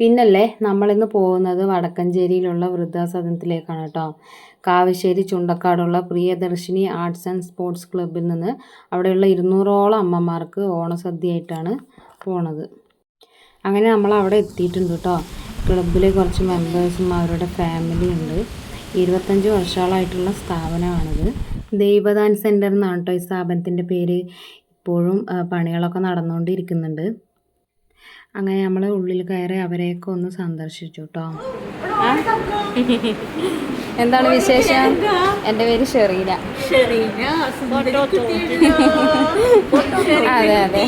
പിന്നല്ലേ നമ്മളിന്ന് പോകുന്നത് വടക്കഞ്ചേരിയിലുള്ള വൃദ്ധാസദനത്തിലേക്കാണ് കേട്ടോ. കാവശ്ശേരി ചുണ്ടക്കാടുള്ള പ്രിയദർശിനി ആർട്സ് ആൻഡ് സ്പോർട്സ് ക്ലബ്ബിൽ നിന്ന് അവിടെയുള്ള ഇരുന്നൂറോളം അമ്മമാർക്ക് ഓണസദ്യയായിട്ടാണ് പോണത്. അങ്ങനെ നമ്മൾ അവിടെ എത്തിയിട്ടുണ്ട് കേട്ടോ. ക്ലബ്ബിലെ കുറച്ച് മെമ്പേഴ്സും അവരുടെ ഫാമിലി ഉണ്ട്. ഇരുപത്തഞ്ച് വർഷങ്ങളായിട്ടുള്ള സ്ഥാപനമാണിത്. ദൈവദാൻ സെന്റർ എന്നാണ് കേട്ടോ ഈ സ്ഥാപനത്തിന്റെ പേര്. ഇപ്പോഴും പണികളൊക്കെ നടന്നുകൊണ്ടിരിക്കുന്നുണ്ട്. അങ്ങനെ നമ്മൾ ഉള്ളിൽ കയറി അവരെയൊക്കെ ഒന്ന് സന്ദർശിച്ചു കേട്ടോ എന്താണ് വിശേഷം? എന്റെ പേര് ഷെറീന. അതെ അതെ.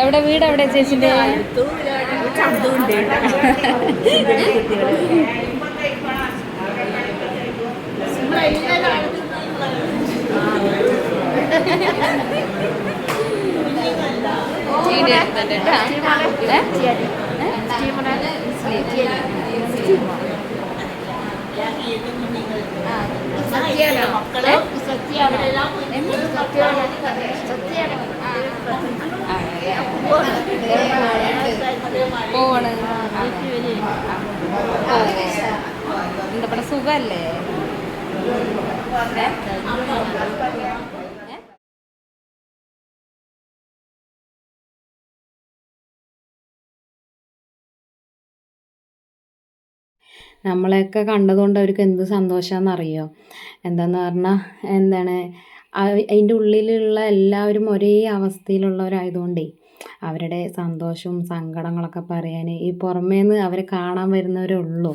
എവിടെ വീട് എവിടെ ചേച്ചിന്റെ? ആ. പോണ് എന്താ പറയുക സുഖല്ലേ? നമ്മളെയൊക്കെ കണ്ടതുകൊണ്ട് അവർക്ക് എന്ത് സന്തോഷമാണെന്നറിയോ എന്താന്ന് പറഞ്ഞാൽ എന്താണ് അതിന്റെ ഉള്ളിലുള്ള എല്ലാവരും ഒരേ അവസ്ഥയിലുള്ളവരായതുകൊണ്ടേ അവരുടെ സന്തോഷവും സങ്കടങ്ങളൊക്കെ പറയാൻ ഈ പുറമേന്ന് അവരെ കാണാൻ വരുന്നവരേ ഉള്ളൂ.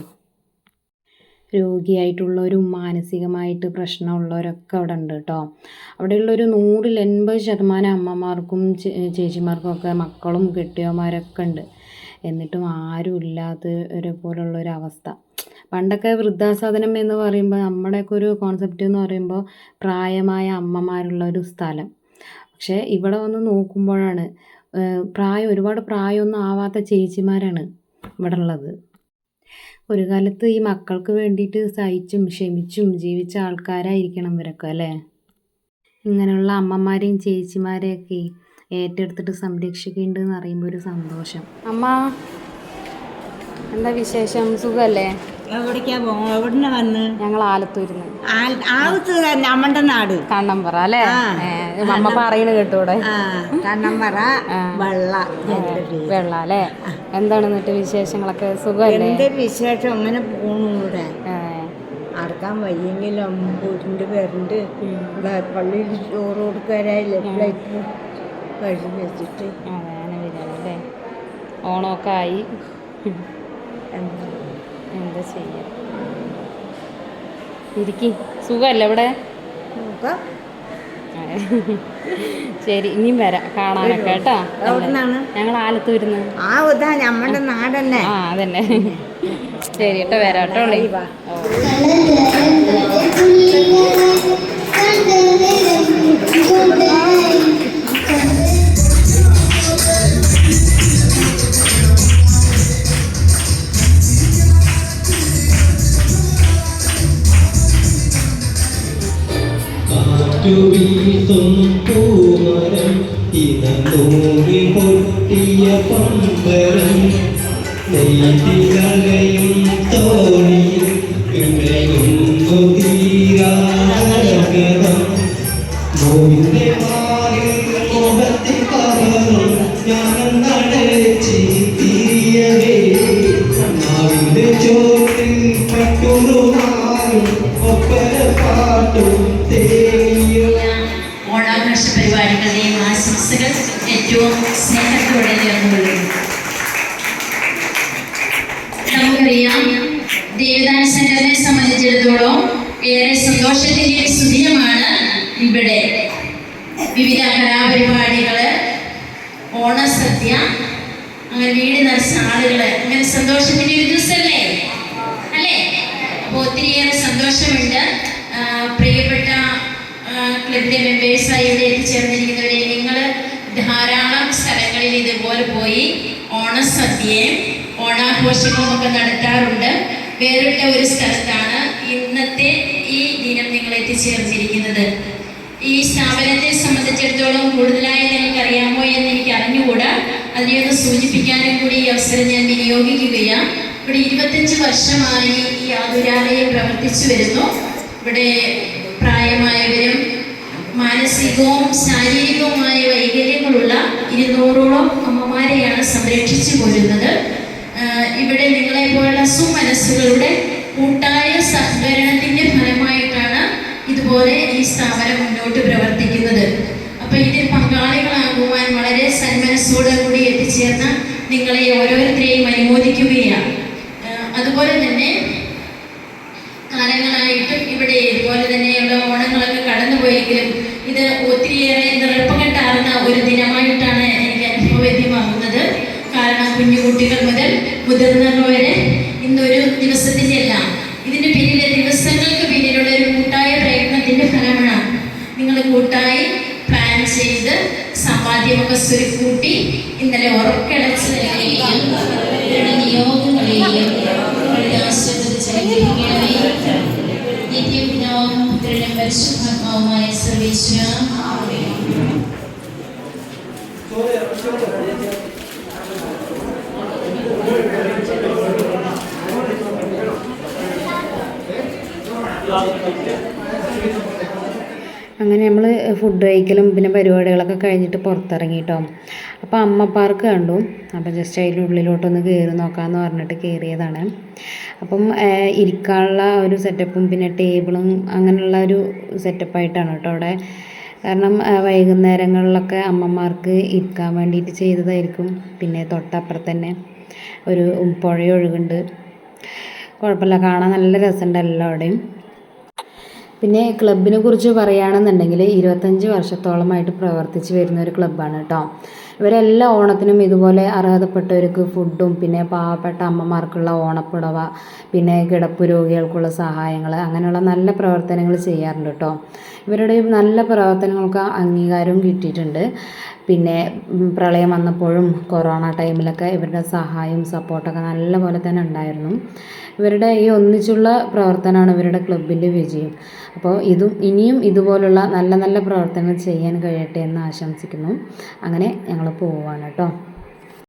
രോഗിയായിട്ടുള്ളവരും മാനസികമായിട്ട് പ്രശ്നമുള്ളവരൊക്കെ അവിടെ ഉണ്ട് കേട്ടോ അവിടെയുള്ളൊരു നൂറിൽ എൺപത് ശതമാനം അമ്മമാർക്കും ചേച്ചിമാർക്കും ഒക്കെ മക്കളും കെട്ടിയവന്മാരൊക്കെ ഉണ്ട്. എന്നിട്ടും ആരും ഇല്ലാത്തവരെ പോലുള്ളൊരു അവസ്ഥ പണ്ടൊക്കെ വൃദ്ധാസദനം എന്ന് പറയുമ്പോൾ നമ്മുടെയൊക്കെ ഒരു കോൺസെപ്റ്റ് എന്ന് പറയുമ്പോൾ പ്രായമായ അമ്മമാരുള്ള ഒരു സ്ഥലം. പക്ഷേ ഇവിടെ വന്ന് നോക്കുമ്പോഴാണ് പ്രായം ഒരുപാട് പ്രായമൊന്നും ആവാത്ത ചേച്ചിമാരാണ് ഇവിടെ ഉള്ളത് ഒരു കാലത്ത് ഈ മക്കൾക്ക് വേണ്ടിയിട്ട് സഹിച്ചും ക്ഷമിച്ചും ജീവിച്ച ആൾക്കാരായിരിക്കണം ഇവരൊക്കെ അല്ലേ? ഇങ്ങനെയുള്ള അമ്മമാരെയും ചേച്ചിമാരെയൊക്കെ ഏറ്റെടുത്തിട്ട് സംരക്ഷിക്കുന്നുണ്ട് എന്ന് പറയുമ്പോൾ ഒരു സന്തോഷം. അമ്മ എന്താ വിശേഷം? സുഖല്ലേ? എവിടേക്കാ എവിടുന്ന വന്ന്? ഞങ്ങൾ ആലത്തൂരിന്ന്. ആ- ആവത്ത് നമ്മുടെ നാട്. കണ്ണമ്പറ അല്ലേ. അമ്മ പറയണ കേട്ടൂടെ? കണ്ണംപറ കണ്ണമ്പറ വെള്ള വെള്ള അല്ലേ? എന്താണ് എന്നിട്ട് വിശേഷങ്ങളൊക്കെ? സുഖമല്ലേ? എന്റെ വിശേഷം? അങ്ങനെ പോണു ഇവിടെ. അടക്കാൻ വയ്യെങ്കിലും വീട്ടിന്റെ പേരുണ്ട് പള്ളിയിൽ ചോറ് കൊടുക്കാനായില്ലേ? പ്ലേറ്റ് കഴിച്ച് വെച്ചിട്ട്. ഓണമൊക്കെ ആയി. എന്താ ചെയ്യാ ഇരിക്കി. സുഖമല്ലേ ഇവിടെ നോക്കാം ശരി ഇനിയും വരാം കാണാനൊക്കെ കേട്ടോ. ഞങ്ങൾ വരുന്നു. ആ ഇതാ നമ്മുടെ നാടന്നെ. ആ അതന്നെ. ശരി കേട്ടോ വരാം കേട്ടോ വാ. ഇതൂറി പൊട്ടിയ പമ്പരം നെയ്തിലയും ഏറെ സന്തോഷത്തിന്റെ ഇവിടെ വിവിധ അല്ലേ? സന്തോഷമുണ്ട്. പ്രിയപ്പെട്ട ക്ലബിന്റെ മെമ്പേഴ്സായി ഇവിടെ എത്തിച്ചേർന്നിരിക്കുന്നവരെ സ്ഥലങ്ങളിൽ പോയി ഓണസദ്യയും ഓണാഘോഷങ്ങളും ഒക്കെ നടത്താറുണ്ട്. വേറിട്ട ഒരു സ്ഥലത്താണ് ഇന്നത്തെ ഈ ദിനം നിങ്ങൾ എത്തിച്ചേർന്നിരിക്കുന്നത്. ഈ സ്ഥാപനത്തെ സംബന്ധിച്ചിടത്തോളം കൂടുതലായി നിങ്ങൾക്ക് അറിയാമോ എന്ന് എനിക്ക് അറിഞ്ഞുകൂടാ. അതിനെയൊന്ന് സൂചിപ്പിക്കാനും കൂടി ഈ അവസരം ഞാൻ വിനിയോഗിക്കുകയാണ്. ഇവിടെ ഇരുപത്തഞ്ച് വർഷമായി ഈ ആതുരാലയം പ്രവർത്തിച്ചു വരുന്നു. ഇവിടെ പ്രായമായവരും മാനസികവും ശാരീരികവുമായ വൈകല്യങ്ങളുള്ള ഇരുന്നൂറോളം അമ്മമാരെയാണ് സംരക്ഷിച്ചു പോരുന്നത് ഇവിടെ നിങ്ങളെ പോലുള്ള സുമനസ്സുകളുടെ കൂട്ടായ സഹകരണത്തിന്റെ ഫലമായിട്ടാണ് ഇതുപോലെ ഈ സ്ഥാപനം മുന്നോട്ട് പ്രവർത്തിക്കുന്നത്. അപ്പൊ ഇതിൽ പങ്കാളികളാകുവാൻ വളരെ സന്മനസ്സോടെ കൂടി എത്തിച്ചേർന്ന നിങ്ങളെ ഓരോരുത്തരെയും അനുമോദിക്കുകയാണ്. അതുപോലെ തന്നെ കാലങ്ങളായിട്ടും ഇവിടെ ഇതുപോലെ തന്നെയുള്ള ഓണങ്ങളൊക്കെ കടന്നുപോയെങ്കിലും ഇത് കുഞ്ഞു കുട്ടികൾ മുതൽ വരെ ഇന്നൊരു ദിവസത്തിന്റെ അല്ല. ഇതിന്റെ പിന്നിലെ ദിവസങ്ങൾക്ക് പിന്നിലുള്ള ഒരു കൂട്ടായ പ്രയത്നത്തിന്റെ ഫലമാണ് നിങ്ങൾ കൂട്ടായി പ്ലാൻ ചെയ്ത് സമ്പാദ്യമൊക്കെ സ്വരുക്കൂട്ടി ഇന്നലെ ഉറക്കടച്ച് നൽകുകയും നിയോഗങ്ങളെയും നിത്യപിതാവും പരിശുദ്ധാത്മാവുമായ സർവേശ്വര അങ്ങനെ നമ്മൾ ഫുഡ് കഴിക്കലും പിന്നെ പരിപാടികളൊക്കെ കഴിഞ്ഞിട്ട് പുറത്തിറങ്ങി കേട്ടോ അപ്പോൾ അമ്മ പാർക്ക് കണ്ടു. അപ്പം ജസ്റ്റ് അതിന്റെ ഉള്ളിലോട്ടൊന്ന് കയറി നോക്കാമെന്ന് പറഞ്ഞിട്ട് കയറിയതാണ് അപ്പം ഇരിക്കാനുള്ള ഒരു സെറ്റപ്പും പിന്നെ ടേബിളും അങ്ങനെയുള്ള ഒരു സെറ്റപ്പായിട്ടാണ് കേട്ടോ അവിടെ. കാരണം വൈകുന്നേരങ്ങളിലൊക്കെ അമ്മമാർക്ക് ഇരിക്കാൻ വേണ്ടിയിട്ട് ചെയ്തതായിരിക്കും. പിന്നെ തൊട്ടപ്പുറത്ത് തന്നെ ഒരു പുഴയൊഴുകുണ്ട്. കുഴപ്പമില്ല കാണാൻ നല്ല രസമുണ്ടല്ലോ അവിടെയും പിന്നെ ക്ലബിനെ കുറിച്ച് പറയുകയാണെന്നുണ്ടെങ്കിൽ ഇരുപത്തഞ്ച് വർഷത്തോളമായിട്ട് പ്രവർത്തിച്ച് വരുന്ന ഒരു ക്ലബ്ബാണ് കേട്ടോ. ഇവരെല്ലാ ഓണത്തിനും ഇതുപോലെ അർഹതപ്പെട്ടവർക്ക് ഫുഡും പിന്നെ പാവപ്പെട്ട അമ്മമാർക്കുള്ള ഓണപ്പുടവ പിന്നെ കിടപ്പ് രോഗികൾക്കുള്ള സഹായങ്ങൾ അങ്ങനെയുള്ള നല്ല പ്രവർത്തനങ്ങൾ ചെയ്യാറുണ്ട് കേട്ടോ. ഇവരുടെ നല്ല പ്രവർത്തനങ്ങൾക്ക് അംഗീകാരവും കിട്ടിയിട്ടുണ്ട്. പിന്നെ പ്രളയം വന്നപ്പോഴും കൊറോണ ടൈമിലൊക്കെ ഇവരുടെ സഹായവും സപ്പോർട്ടൊക്കെ നല്ല പോലെ തന്നെ ഉണ്ടായിരുന്നു. ഇവരുടെ ഈ ഒന്നിച്ചുള്ള പ്രവർത്തനമാണ് ഇവരുടെ ക്ലബിന്റെ വിജയം. അപ്പോൾ ഇതും ഇനിയും ഇതുപോലുള്ള നല്ല നല്ല പ്രവർത്തനങ്ങൾ ചെയ്യാൻ കഴിയട്ടെ എന്ന് ആശംസിക്കുന്നു. അങ്ങനെ ഞങ്ങൾ പോവുകയാണ് കേട്ടോ.